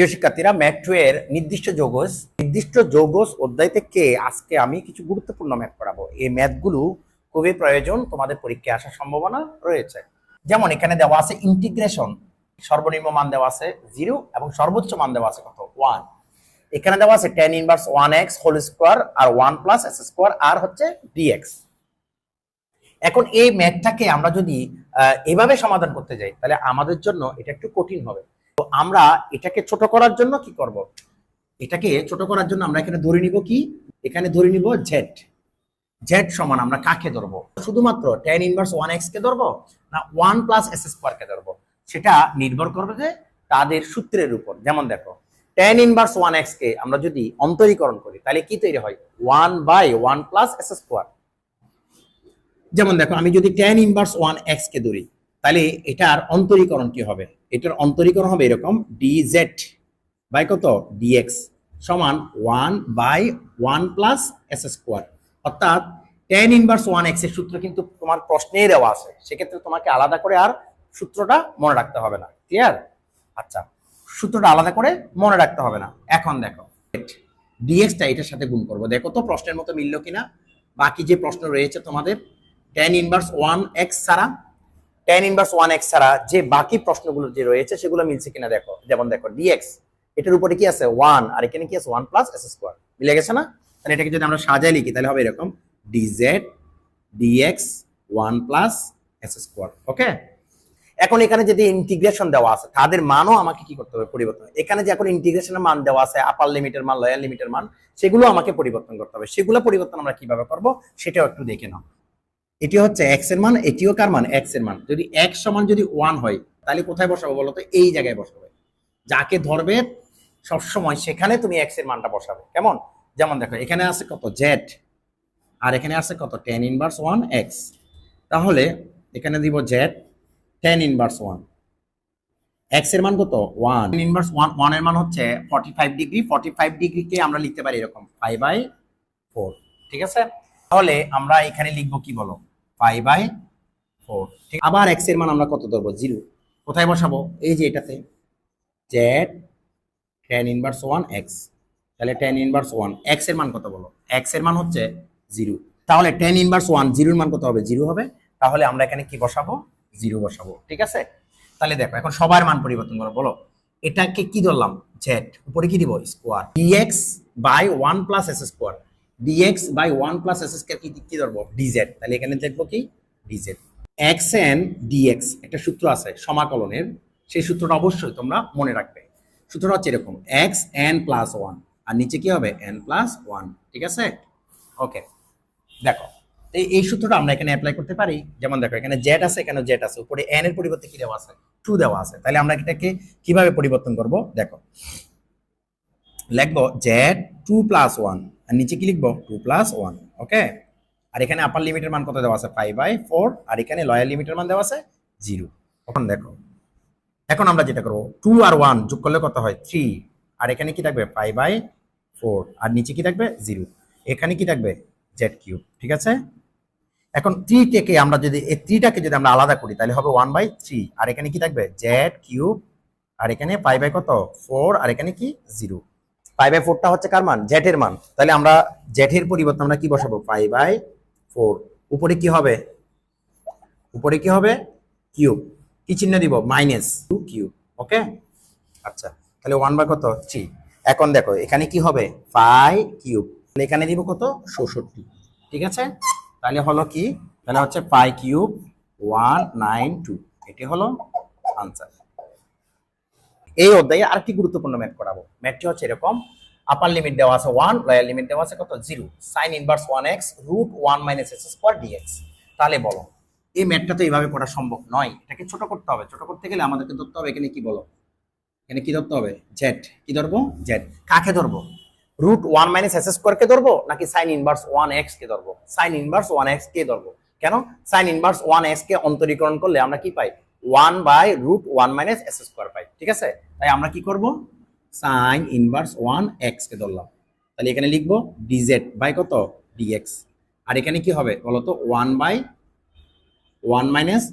প্রিয় শিক্ষার্থীরা math two এর নির্দিষ্ট যৌগস নির্দিষ্ট যৌগস অধ্যায় থেকে আজকে আমি কিছু গুরুত্বপূর্ণ ম্যাথ পড়াবো। এই ম্যাথগুলো খুবই প্রয়োজন, তোমাদের পরীক্ষায় আসার সম্ভাবনা রয়েছে। যেমন এখানে দেওয়া আছে ইন্টিগ্রেশন সর্বনিম্ন মান দেওয়া আছে জিরো এবং সর্বোচ্চ মান দেওয়া আছে কত? ওয়ান এখানে দেওয়া আছে tan inverse one x whole square আর ওয়ান প্লাস এক্স স্কোয়ার আর হচ্ছে ডিএক্স এখন এই ম্যাথটাকে আমরা যদি এভাবে সমাধান করতে যাই, তাহলে আমাদের জন্য এটা একটু কঠিন হবে। তো আমরা এটাকে ছোট করার জন্য কি করব? এটাকে ছোট করার জন্য আমরা এখানে ধরে নিব কি? এখানে ধরে নিব জেড জেড সমান আমরা কাকে ধরবো? শুধুমাত্র টেন ইনভার্স ওয়ান এক্স কে ধরবো না ওয়ান প্লাস এস স্কোয়ার কে ধরবো? সেটা নির্ভর করবে যে তাদের সূত্রের উপর। যেমন দেখো টেন ইনভার্স ওয়ান এক্স কে আমরা যদি অন্তরীকরণ করি, তাহলে কি তৈরি হয়? One by one plus s square যেমন দেখো, আমি যদি টেন ইনভার্স ওয়ান এক্স কে ধরি, তাহলে এটার অন্তরীকরণ কি হবে? এটার অন্তরীকরণ হবে এরকম ডি জেড বাই কত? ডিএক্স সমান one by one plus s square অর্থাৎ টেন ইনভার্স ওয়ান এক্সের সূত্র কিন্তু তোমার প্রশ্নেই দেওয়া আছে। সেক্ষেত্রে তোমাকে আলাদা করে আর সূত্রটা মনে রাখতে হবে না। ক্লিয়ার আচ্ছা সূত্রটা আলাদা করে মনে রাখতে হবে না। এখন দেখো ডিএক্সটা এটার সাথে গুণ করব। দেখো তো প্রশ্নের মতো মিললো কিনা? বাকি যে প্রশ্ন রয়েছে তোমাদের টেন ইনভার্স ওয়ান এক্স ছাড়া টেন ইনভার্স ওয়ান এক্স ছাড়া যে বাকি প্রশ্নগুলো যে রয়েছে সেগুলো মিলছে কিনা দেখো। যেমন দেখো ডিএক্স এটার উপরে কি আছে? ওয়ান আর এখানে কি আছে? ওয়ান প্লাস এস স্কোয়ার মিলে গেছে না? তাহলে এটাকে যদি আমরা সাজাই লিখি, তাহলে হবে এরকম dz dx one plus s square okay এখন এখানে যদি ইন্টিগ্রেশন দেওয়া আছে, তাদের মানও আমাকে কি করতে হবে? পরিবর্তন। এখানে যে এখন ইন্টিগ্রেশনের মান দেওয়া আছে আপার লিমিটের মান লোয়ার লিমিটের মান, সেগুলো আমাকে পরিবর্তন করতে হবে। সেগুলো পরিবর্তন আমরা কীভাবে করব? সেটাও একটু দেখে নাও। এটি হচ্ছে এক্সের মান, এটিও কার মান? এক্সের মান। যদি এক্স সমান যদি ওয়ান হয়, তাহলে কোথায় বসাবো বলো তো? এই জায়গায় বসাবে। যাকে ধরবে, সবসময় সেখানে তুমি এক্সের মানটা বসাবে। কেমন? যেমন দেখো, এখানে আছে কত? জেড আর এখানে আছে কত? টেন ইনভার্স ওয়ান এক্স তাহলে এখানে দিব জেড টেন ইনভার্স ওয়ান এক্সের মান কত? ওয়ান ইনভার্স ওয়ান ওয়ানের মান হচ্ছে forty five degree forty five ডিগ্রিকে আমরা লিখতে পারি এরকম ফাইভ বাই ফোর ঠিক আছে? তাহলে আমরা এখানে লিখব কি বলো? Five by four. আবার এক্সের মান আমরা কত ধরবো? জিরো। কোথায় বসাবো? এই যে এটাতে। Z tan inverse one x তাহলে টেন ইনভার্স ওয়ান এক্সের মান কত বলো? এক্সের মান হচ্ছে জিরো। তাহলে টেন ইনভার্স ওয়ান জিরোর মান কত হবে? জিরো হবে। তাহলে আমরা এখানে কি বসাবো? জিরো বসাবো। ঠিক আছে? তাহলে দেখো, এখন সবার মান পরিবর্তন করো। বলো, এটাকে কি ধরলাম? জেড উপরে কি দিব? Square dx by one plus s square dx by one plus s square কি কি ধরবো ডিজেড তাহলে এখানে দেখব কি? ডিজেড এক্স এন ডিএক্স একটা সূত্র আছে সমাকলনের, সেই সূত্রটা অবশ্যই তোমরা মনে রাখবে। সূত্রটা হচ্ছে এরকম এক্স এন প্লাস ওয়ান আর নিচে কি হবে? এন প্লাস ওয়ান ঠিক আছে? ওকে দেখো, এই এই সূত্রটা আমরা এখানে অ্যাপ্লাই করতে পারি। যেমন দেখো, এখানে জেড আছে এখানে জেড আছে। উপরে এন এর পরিবর্তে কি দেওয়া আছে? টু দেওয়া আছে। তাহলে আমরা এটাকে কীভাবে পরিবর্তন করব? দেখো লিখব জেড টু প্লাস ওয়ান আর নিচে কি লিখব? টু প্লাস ওয়ান ওকে আর এখানে আপার লিমিটের মান কত দেওয়া আছে? ফাইভ বাই ফোর আর এখানে লয়ার লিমিটের মান দেওয়া আছে জিরো এখন দেখো, এখন আমরা যেটা করব টু আর ওয়ান যোগ করলে কত হয়? থ্রি আর এখানে কি থাকবে? ফাইভ বাই ফোর আর নিচে কি থাকবে? জিরো এখানে কি থাকবে? জেড কিউব ঠিক আছে? এখন থ্রি থেকে আমরা যদি, এই থ্রিটাকে যদি আমরা আলাদা করি, তাহলে হবে ওয়ান বাই থ্রি আর এখানে কি থাকবে? জেড কিউব আর এখানে ফাইভ বাই কত? ফোর আর এখানে কি? জিরো ফাইভ বাই ফোরটা হচ্ছে কার মান? জেটের মান। তাহলে আমরা জেটের পরিবর্তে আমরা কি বসাবো? ফাইভ বাই ফোর উপরে কি হবে? উপরে কি হবে? কিউব কি চিহ্ন দিব? মাইনাস টু কিউব ওকে আচ্ছা। তাহলে ওয়ান বাই কত? থ্রি এখন দেখো, এখানে কি হবে? ফাইভ কিউব তাহলে এখানে দিব কত? ষষট্টি ঠিক আছে? তাহলে হলো কি? তাহলে হচ্ছে five cube one nine two এটি হলো আনসার এই অধ্যায়ে আরেকটি গুরুত্বপূর্ণ ম্যাথ করাবো। ম্যাথটি হচ্ছে এরকম আপার লিমিট দেওয়া আছে ওয়ান লয়ার লিমিট দেওয়া আছে কত? Zero sine inverse one x root one minus x square dx তাহলে বলো, এই ম্যাথটা তো এইভাবে করা সম্ভব নয়। এটাকে ছোট করতে হবে। ছোট করতে গেলে আমাদেরকে ধরতে হবে এখানে কি বলো? এখানে কি ধরতে হবে? জেড কি ধরবো? জেড কাকে ধরবো? রুট ওয়ান মাইনাস এস স্কোয়ারকে ধরবো? নাকি সাইন ইনভার্স ওয়ান এক্স কে ধরবো? সাইন ইনভার্স ওয়ান এক্স কে ধরবো? কেন? সাইন ইনভার্স ওয়ান এক্স কে অন্তরীকরণ করলে আমরা কি পাই? One by root one minus S square পাই। ঠিক আছে? তাই আমরা কি করব? সাইন ইনভার্স ওয়ান এক্স কে ধরলাম। তাহলে এখানে লিখব ডিজেড বাই কত? ডিএক্স আর এখানে কি হবে বলতো? ওয়ান বাই ওয়ান মাইনাস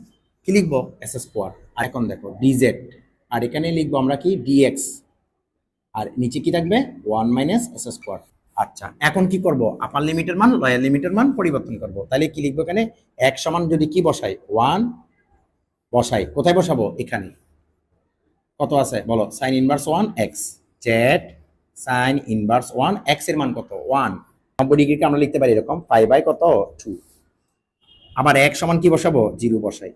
কি লিখব? এস স্কোয়ার আর এখন দেখো ডিজেড আর এখানে লিখব আমরা কি? ডিএক্স আর নিচে কি থাকবে? ওয়ান মাইনাস এস স্কোয়ার আচ্ছা এখন কি করব? আপার লিমিটের মান লয়ার লিমিটের মান পরিবর্তন করব। তাহলে কি লিখব এখানে? এক সমান যদি কি বসাই? ওয়ান বসাই। কোথায় বসাবো? এখানে। কত আছে? বলো sine inverse one x z sine inverse one এক্সের মান কত? ওয়ান নব্বই ডিগ্রিকে আমরা লিখতে পারি এরকম ফাইভ বাই কত? টু আবার এক সমান কি বসাবো? জিরো বসাই।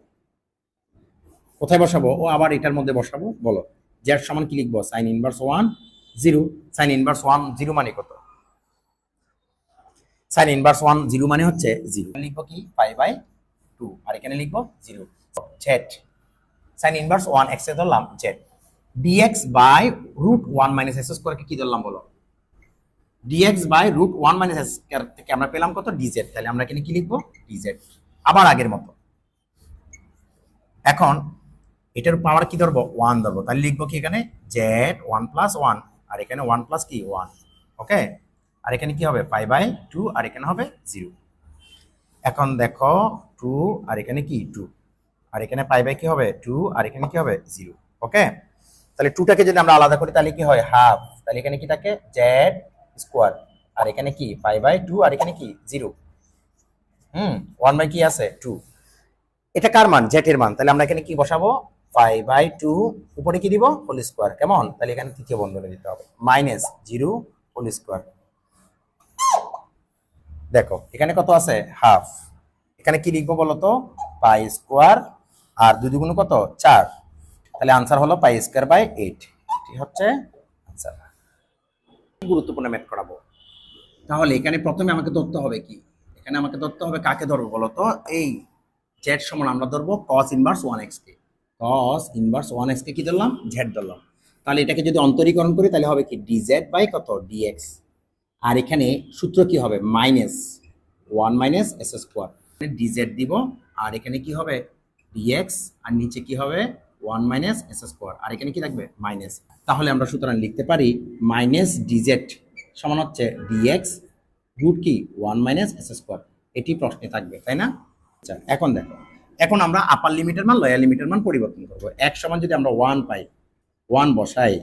কোথায় বসাবো? ও আবার এটার মধ্যে বসাবো, বলো। জেড সমান কি লিখব? Sine inverse one zero sine inverse one zero মানে কত? সাইন ইনভার্স ওয়ান জিরো মানে হচ্ছে জিরো লিখব কি? ফাইভ বাই টু আর এখানে লিখব zero z sine inverse one x ধরলাম z dx by root one minus x স্কোয়ারকে কি ধরলাম বলো? Dx by root one minus x থেকে আমরা পেলাম কত? ডিজেড তাহলে আমরা এখানে কি লিখব? ডিজেড আবার আগের মতো। এখন এটার পাওয়ার কি ধরবো? ওয়ান ধরবো। তাহলে লিখব কি এখানে? জেড ওয়ান প্লাস ওয়ান আর এখানে ওয়ান প্লাস কি? ওয়ান ওকে আর এখানে কি হবে? ফাইভ বাই টু আর এখানে হবে জিরো এখন দেখো টু আর এখানে কি? টু আর এখানে পাই বাই কি হবে? টু আর এখানে কি হবে? জিরো ওকে তাহলে টুটাকে যদি আমরা আলাদা করি, তাহলে কি হয়? হাফ তাহলে এখানে কি থাকে? জেড স্কোয়ার আর এখানে কি? পাই বাই টু আর এখানে কি? জিরো হুম ওয়ান বাই কি আছে? টু এটা কার মান? জেড এর মান। তাহলে আমরা এখানে কি বসাবো? ফাইভ বাই টু উপরে কি দিব? হোল স্কোয়ার কেমন? তাহলে এখানে তৃতীয় বন্ধনে দিতে হবে। মাইনাস জিরো হোল স্কোয়ার দেখো, এখানে কত আছে? হাফ এখানে কি লিখব বলতো? পাই স্কোয়ার আর দুই দুগুণ কত? চার। তাহলে আনসার হলো পাই স্কোয়ার বাই এইট ঠিক হচ্ছে আনসার গুরুত্বপূর্ণ ম্যাথ করাবো? তাহলে এখানে প্রথমে আমাকে ধরতে হবে কি? এখানে আমাকে ধরতে হবে কাকে ধরবো বলতো এই জেড সমান আমরা ধরবো কস ইনভার্স ওয়ান এক্স কে। কস ইনভার্স ওয়ান এক্স কে কি ধরলাম? জেড ধরলাম। তাহলে এটাকে যদি অন্তরীকরণ করি তাহলে হবে কি? ডিজেড বাই কত? ডিএক্স আর এখানে সূত্র কি হবে? Minus one minus s square dz দিব। আর এখানে কি হবে? ডিএক্স আর নিচে কি হবে? One minus s square. আর এখানে কি থাকবে? মাইনাস। তাহলে আমরা সুতরাং লিখতে পারি মাইনাস ডিজেড সমান হচ্ছে ডিএক্স রুট কি? One minus s square. এটি প্রশ্নে থাকবে, তাই না? আচ্ছা এখন দেখো। এখন আমরা আপার লিমিটের মান লয়ার লিমিটের মান পরিবর্তন করব। এক সমান যদি আমরা ওয়ান পাই ওয়ান বসাই,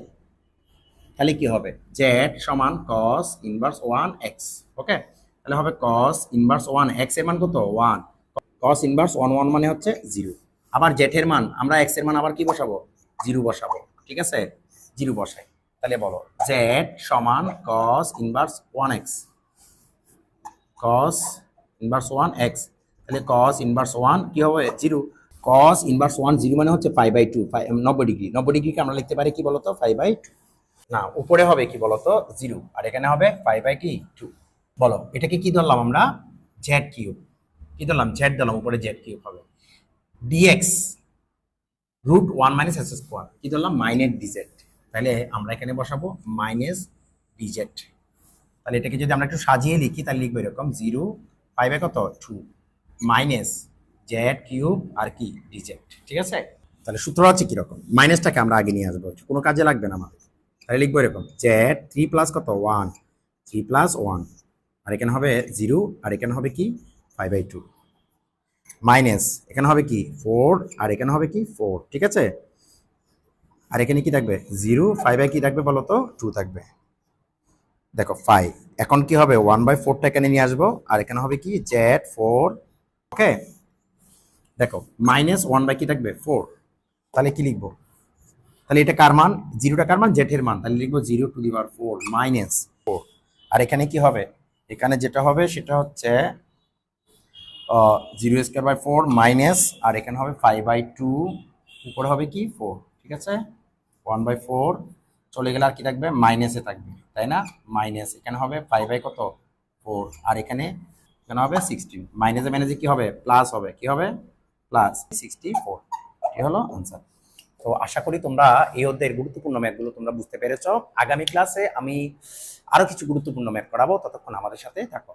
তাহলে কি হবে? জেড সমান cos inverse one x okay তাহলে হবে কস ইনভার্স ওয়ান এক্সের মান কত? One cos inverse one one মানে হচ্ছে জিরো আবার জেঠের মান, আমরা এক্সের মান আবার কি বসাবো? জিরো বসাবো, ঠিক আছে? জিরো বসাই। তাহলে বলো জেড সমান cos inverse one x cos inverse one x তাহলে কস ইনভার্স ওয়ান কি হবে? Zero. Cos inverse one zero মানে হচ্ছে ফাইভ বাই টু ফাইভ নব্বই ডিগ্রি নব্বই ডিগ্রিকে আমরা লিখতে পারি কি বলতো? ফাইভ বাই টু না, উপরে হবে কি বলতো? জিরো। আর এখানে হবে ফাইভ বাই কি? টু বলো, এটাকে কি ধরলাম আমরা? জেড কিউব কি ধরলাম? জেড ধরলাম, উপরে জেড কিউব হবে। Dx root one minus s square কি ধরলাম? মাইনাস ডিজেড তাহলে আমরা এখানে বসাবো মাইনাস ডিজেড তাহলে এটাকে যদি আমরা একটু সাজিয়ে লিখি, তাহলে লিখব এরকম জিরো ফাইভ কত? টু মাইনাস জেড কিউব আর কি? ডিজেড ঠিক আছে? তাহলে সূত্র হচ্ছে কীরকম? মাইনাসটাকে আমরা আগে নিয়ে আসব। কোনো কাজে লাগবে না আমাদের। তাহলে লিখব এরকম জেড থ্রি প্লাস কত? ওয়ান থ্রি প্লাস ওয়ান আর এখানে হবে জিরো আর এখানে হবে কি? ফাইভ বাই টু মাইনাস, এখানে হবে কি? ফোর, আর এখানে হবে কি? ফোর, ঠিক আছে? আর এখানে কি থাকবে? জিরো ফাইভ কি থাকবে বলো তো? টু থাকবে। দেখো ফাইভ এখন কি হবে? ওয়ান বাই ফোরটা এখানে নিয়ে আসব, আর এখানে হবে কি? জেড ফোর ওকে দেখো মাইনাস ওয়ান বাই কি থাকবে? ফোর তাহলে কি লিখব? তাহলে এটা কার মান? জিরোটা কার মান? জেটের মান, তাহলে লিখব zero two the power four minus four আর এখানে কি হবে? এখানে যেটা হবে, সেটা হচ্ছে zero square by four minus, আর এখানে হবে ফাইভ বাই টু উপরে হবে কি? ফোর ঠিক আছে? ওয়ান বাই ফোর চলে গেলে আর কি থাকবে? মাইনাসে থাকবে, তাই না? মাইনাস এখানে হবে ফাইভ বাই কত? ফোর আর এখানে এখানে হবে সিক্সটিন মাইনাসে মাইনাসে কি হবে? প্লাস হবে, কি হবে? প্লাস সিক্সটি ফোর এ হলো আনসার তো আশা করি তোমরা এই অধ্যায়ের গুরুত্বপূর্ণ ম্যাথগুলো তোমরা বুঝতে পেরেছ। আগামী ক্লাসে আমি আরও কিছু গুরুত্বপূর্ণ ম্যাথ করাবো, ততক্ষণ আমাদের সাথে থাকো।